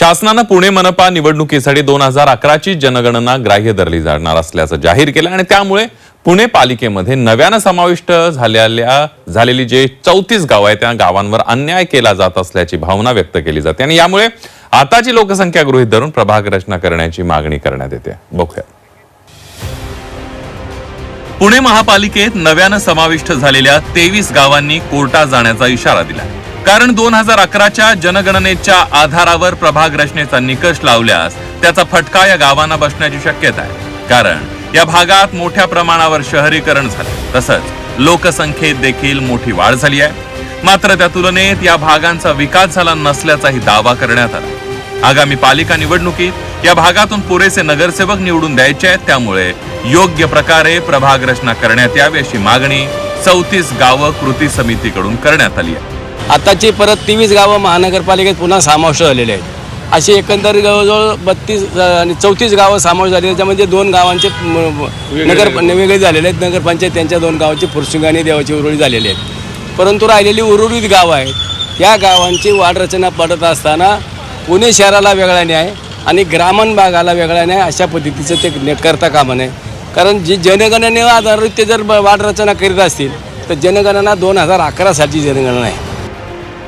शासनानं पुणे मनपा निवडणुकीसाठी दोन हजार अकराची जनगणना ग्राह्य धरली जाणार असल्याचं जाहीर केलं आणि त्यामुळे पुणे पालिकेमध्ये नव्यानं समाविष्ट झालेल्या झालेली जे चौतीस गाव आहेत त्या गावांवर अन्याय केला जात असल्याची भावना व्यक्त केली जाते. आणि यामुळे आताची लोकसंख्या गृहीत धरून प्रभाग रचना करण्याची मागणी करण्यात येते. बघूया. पुणे महापालिकेत नव्यानं समाविष्ट झालेल्या तेवीस गावांनी कोर्टात जाण्याचा इशारा दिला. कारण दोन हजार अकराच्या जनगणनेच्या आधारावर प्रभाग रचनेचा निकष लावल्यास त्याचा फटका या गावांना बसण्याची शक्यता आहे. कारण या भागात मोठ्या प्रमाणावर शहरीकरण झालं. तसंच लोकसंख्येत देखील मोठी वाढ झाली आहे. मात्र त्या तुलनेत या भागांचा विकास झाला नसल्याचाही दावा करण्यात आला. आगामी पालिका निवडणुकीत या भागातून पुरेसे नगरसेवक निवडून द्यायचे आहेत. त्यामुळे योग्य प्रकारे प्रभाग रचना करण्यात यावी अशी मागणी चौतीस गावं कृती समितीकडून करण्यात आली आहे. आताची परत तेवीस गावं महानगरपालिकेत पुन्हा समाविष्ट झालेले आहेत. अशी एकंदर जवळजवळ बत्तीस आणि चौतीस गावं समाविष्ट झाली त्याच्यामध्ये दोन गावांचे नगर वेगळे झालेले आहेत. नगरपंचायत त्यांच्या दोन गावांची फुरसिंग आणि देवाची उरुळी झालेली आहेत. परंतु राहिलेली उर्वरित गावं आहेत. त्या गावांची वाढ रचना पडत असताना पुणे शहराला वेगळा न्याय आणि ग्रामीण भागाला वेगळा न्याय अशा पद्धतीचं ते न- करता कामा नये कारण जी जनगणनेवर आधारित ते जर ब- वाढ रचना करीत असतील तर जनगणना दोन हजार अकरा सालची जनगणना आहे.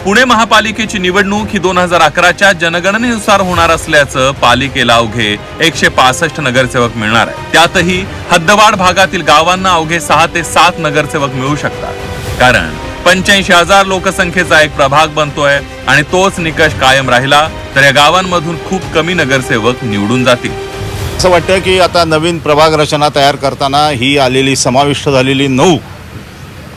पुणे महापालिकेची निवडणूक ही दोन हजार अकराच्या जनगणनेनुसार होणार असल्याचं पालिकेला अवघे एकशे पासष्ट नगरसेवक मिळणार आहे त्यातही हद्दवाढ भागातील गावांना अवघे सहा ते सात नगरसेवक मिळू शकतात. कारण पंच्याऐंशी हजार लोकसंख्येचा एक प्रभाग बनतोय आणि तोच निकष कायम राहिला तर या गावांमधून खूप कमी नगरसेवक निवडून जातील. असं वाटतं की आता नवीन प्रभाग रचना तयार करताना ही आलेली समाविष्ट झालेली नऊ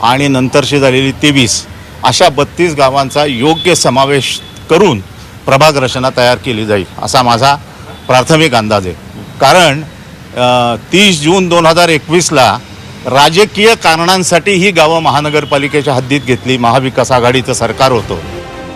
आणि नंतरची झालेली तेवीस अशा बत्तीस गावांचा योग्य समावेश करून प्रभाग रचना तयार केली जाईल असा माझा प्राथमिक अंदाज आहे. कारण तीस जून दोन हजार एकवीसला राजकीय कारणांसाठी ही गावं महानगरपालिकेच्या हद्दीत घेतली. महाविकास आघाडीचं सरकार होतं.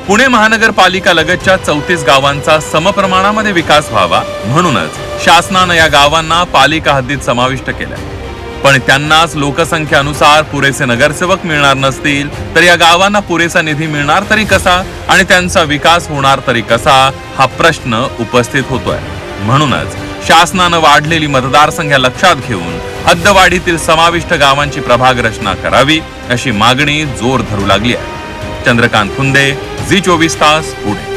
पुणे महानगरपालिका लगतच्या चौतीस गावांचा समप्रमाणामध्ये विकास व्हावा म्हणूनच शासनानं या गावांना पालिका हद्दीत समाविष्ट केलंय. पण त्यांनाच लोकसंख्यानुसार पुरेसे नगरसेवक मिळणार नसतील तर या गावांना पुरेसा निधी मिळणार तरी कसा आणि त्यांचा विकास होणार तरी कसा हा प्रश्न उपस्थित होतोय. म्हणूनच शासनानं वाढलेली मतदारसंख्या लक्षात घेऊन हद्दवाढीतील समाविष्ट गावांची प्रभाग रचना करावी अशी मागणी जोर धरू लागली आहे. चंद्रकांत खुंदे झी चोवीस तास पुणे.